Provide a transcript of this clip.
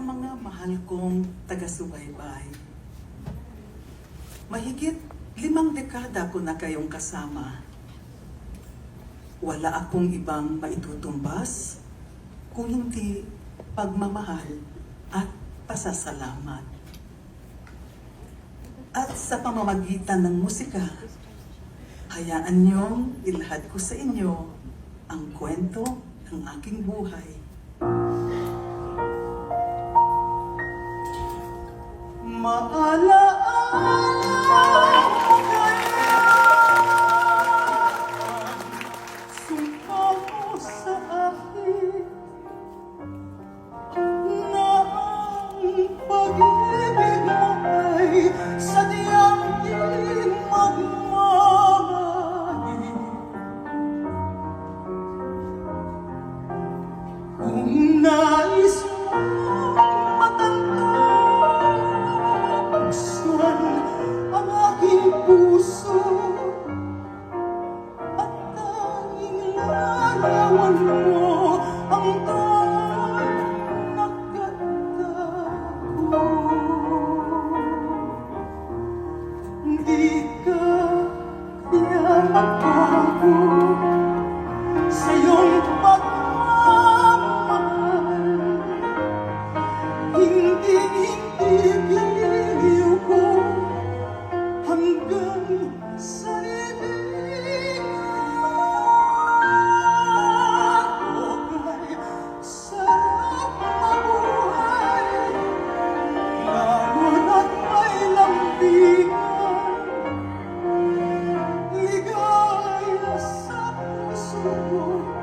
mahal kong taga-subaybay. Mahigit limang dekada ko na kayong kasama. Wala akong ibang maitutumbas kung hindi pagmamahal at pasasalamat. At sa pamamagitan ng musika, hayaan niyong ilahad ko sa inyo ang kwento ng aking buhay. 我爱了。Larawan mo ang nakatago. Di ka kaya magbago 我